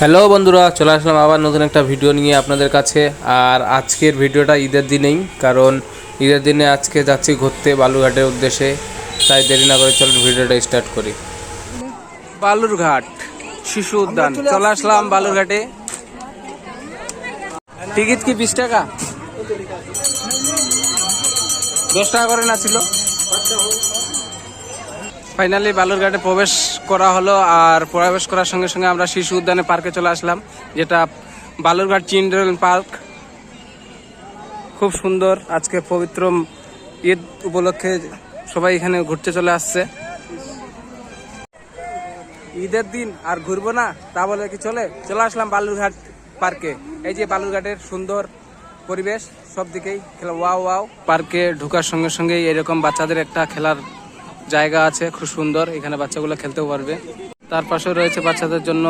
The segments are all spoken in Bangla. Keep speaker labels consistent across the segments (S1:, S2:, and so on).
S1: হ্যালো বন্ধুরা চলে আসলাম আবার নতুন একটা ভিডিও নিয়ে আপনাদের কাছে। আর আজকের ভিডিওটা ঈদের দিনেই কারণ ঈদের দিনে আজকে যাচ্ছি ঘুরতে বালুরঘাটের উদ্দেশ্যে। তাই দেরি না করে চলুন ভিডিওটা স্টার্ট করি। বালুরঘাট শিশু উদ্যান চলে আসলাম বালুরঘাটে। টিকিট কি বিশ টাকা? দশ টাকা করে না ছিল? ফাইনালি বালুরঘাটে প্রবেশ করা হলো আর প্রবেশ করার সঙ্গে সঙ্গে আমরা শিশু উদ্যানে পার্কে চলে আসলাম, যেটা বালুরঘাট চিলড্রেন পার্ক। খুব সুন্দর, আজকে পবিত্র ঈদ উপলক্ষে সবাই এখানে ঘুরতে চলে আসছে। ঈদের দিন আর ঘুরবো না, তা বলে কি চলে? চলে আসলাম বালুরঘাট পার্কে। এই যে বালুরঘাটের সুন্দর পরিবেশ, সব দিকেই খেলা, ওয়াও ওয়াও। পার্কে ঢোকার সঙ্গে সঙ্গেই এরকম বাচ্চাদের একটা খেলার জায়গা আছে খুব সুন্দর। এখানে বাচ্চাগুলো খেলতেও পারবে। তার পাশে রয়েছে বাচ্চাদের জন্য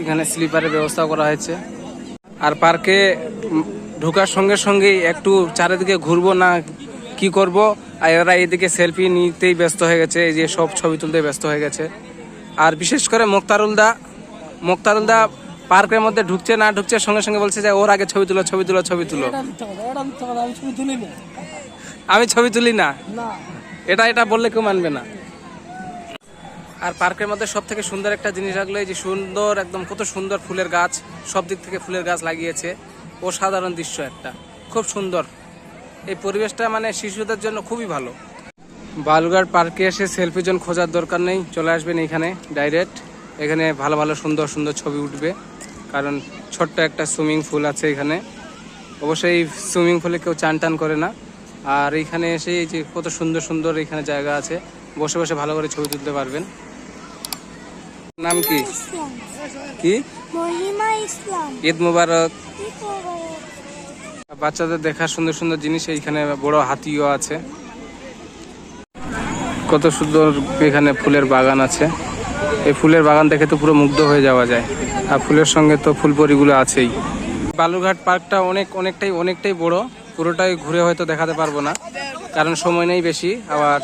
S1: এখানে স্লিপারের ব্যবস্থা করা হয়েছে। আর পার্কে ঢোকার সঙ্গে সঙ্গেই একটু চারিদিকে ঘুরবো না কি করব আর এরা এদিকে সেলফি নিতেই ব্যস্ত হয়ে গেছে এই যে সব ছবি তুলতে ব্যস্ত হয়ে গেছে। আর বিশেষ করে মোক্তারুলদা মোক্তারুলদা পার্কের মধ্যে ঢুকছে না ঢুকছে সঙ্গে সঙ্গে বলছে যে ওর আগে ছবি তুলো ছবি তুলো ছবি তুলো। আমি ছবি তুলি না। এটা এটা বললে কেউ মানবে না। আর পার্কের মধ্যে সব থেকে সুন্দর একটা জিনিস রাখল এই যে সুন্দর একদম কত সুন্দর ফুলের গাছ, সব দিক থেকে ফুলের গাছ লাগিয়েছে। অসাধারণ দৃশ্য একটা, খুব সুন্দর। এই পরিবেশটা মানে শিশুদের জন্য খুবই ভালো। বালুঘাট পার্কে এসে সেলফি জোন খোঁজার দরকার নেই, চলে আসবেন এখানে ডাইরেক্ট। এখানে ভালো ভালো সুন্দর সুন্দর ছবি উঠবে, কারণ ছোট্ট একটা সুইমিং পুল আছে এখানে। অবশ্যই সুইমিং পুলে কেউ চান টান করে না। আর এইখানে এসে এই যে কত সুন্দর সুন্দর এখানে জায়গা আছে বসে বসে ভালো করে ছবি তুলতে পারবেন। নাম কি? কি?
S2: মহিমা ইসলাম।
S1: ঈদ মুবারক। বাচ্চাদের দেখার সুন্দর সুন্দর জিনিস এইখানে বড় হাতিও আছে। কত সুন্দর এখানে ফুলের বাগান আছে। এই ফুলের বাগান দেখে তো পুরো মুগ্ধ হয়ে যাওয়া যায়। আর ফুলের সঙ্গে তো ফুলপরিগুলো আছেই। বালুরঘাট পার্কটা অনেক অনেকটাই অনেকটাই বড়। পুরোটাই ঘুরে হয়তো দেখাতে পারবো না কারণ সময় নেই বেশি আবার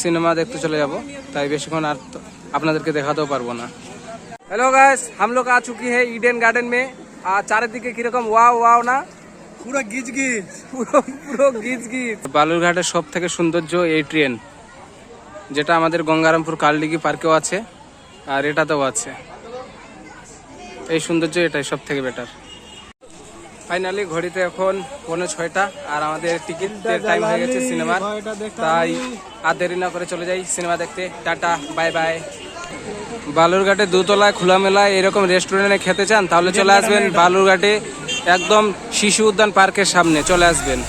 S1: সিনেমা দেখতে চলে যাব তাই বেশিক্ষণ আর তো আপনাদেরকে দেখাতেও পারবো না हेलो गाइस हम लोग आ चुकी है ईडन गार्डन में আর চারিদিকে কিরকম ওয়াও ওয়াও না
S3: পুরো গিজ গিজ
S1: পুরো পুরো গিজ গিজ বালুরঘাটের সব থেকে সৌন্দর্য এই ট্রেন যেটা আমাদের গঙ্গারামপুর কালডিগি পার্কেও আছে আর এটাতেও আছে এই সৌন্দর্য এটাই সব থেকে বেটার ফাইনালি ঘড়িতে এখন পনেরো ছয়টা আর আমাদের টিকিটের টাইম হয়ে গেছে সিনেমার। তাই আর দেরি না করে চলে যাই সিনেমা দেখতে। টাটা বাই বাই বালুরঘাটে দুতলায় খোলামেলায় এরকম রেস্টুরেন্টে খেতে চান তাহলে চলে আসবেন বালুরঘাটে একদম শিশু উদ্যান পার্কের সামনে চলে আসবেন।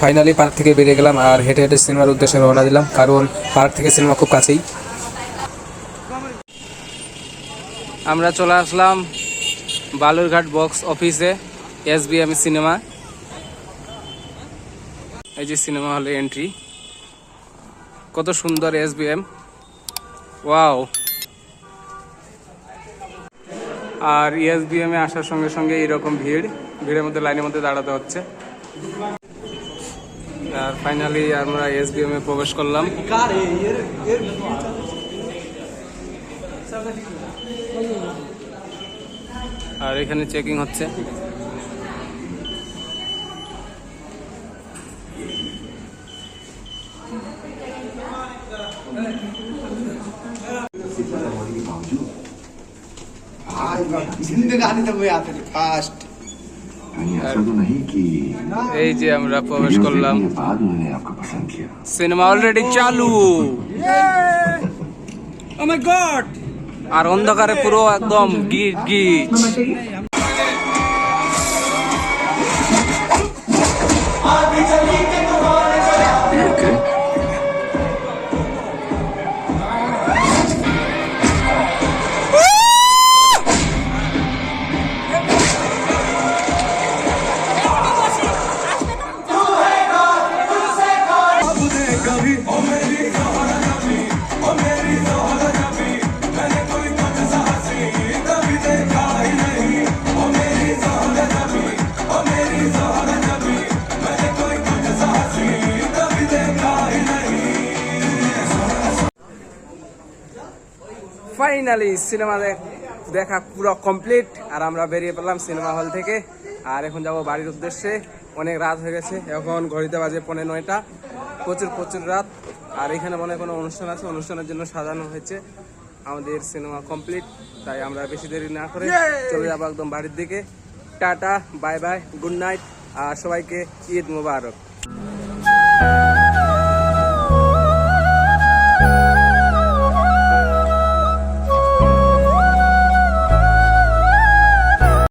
S1: ফাইনালি পার্ক থেকে বেরিয়ে গেলাম আর হেঁটে হেঁটে সিনেমার উদ্দেশ্যে রওনা দিলাম কারণ পার্ক থেকে সিনেমা খুব কাছেই। আমরা চলে আসলাম বালুরঘাট বক্স অফিসে এস বি এম সিনেমা। এই যে সিনেমা হলে এন্ট্রি কত সুন্দর এস বি এম ওয়াও। আর ইএসবিএম এ আসার সঙ্গে সঙ্গে এরকম ভিড়। ভিড়ের মধ্যে, লাইনের মধ্যে দাঁড়াতে হচ্ছে। আর ফাইনালি আমরা এসবিএম এ প্রবেশ করলাম। আর এখানে চেকিং হচ্ছে। এই যে আমরা প্রবেশ করলাম সিনেমা অলরেডি চালু আর অন্ধকারে পুরো একদম গিট গিট ফাইনালি সিনেমা দেখা পুরো কমপ্লিট আর আমরা বেরিয়ে পড়লাম সিনেমা হল থেকে। আর এখন যাব বাড়ির উদ্দেশ্যে। অনেক রাত হয়ে গেছে এখন ঘড়িতে বাজে পৌনে নয়টা। প্রচুর প্রচুর রাত। আর এখানে মনে কোনো অনুষ্ঠান আছে অনুষ্ঠানের জন্য সাজানো হয়েছে। আমাদের সিনেমা কমপ্লিট তাই আমরা বেশি দেরি না করে চলে যাব একদম বাড়ির দিকে। Tata bye bye good night আর সবাইকে ঈদ মুবারক।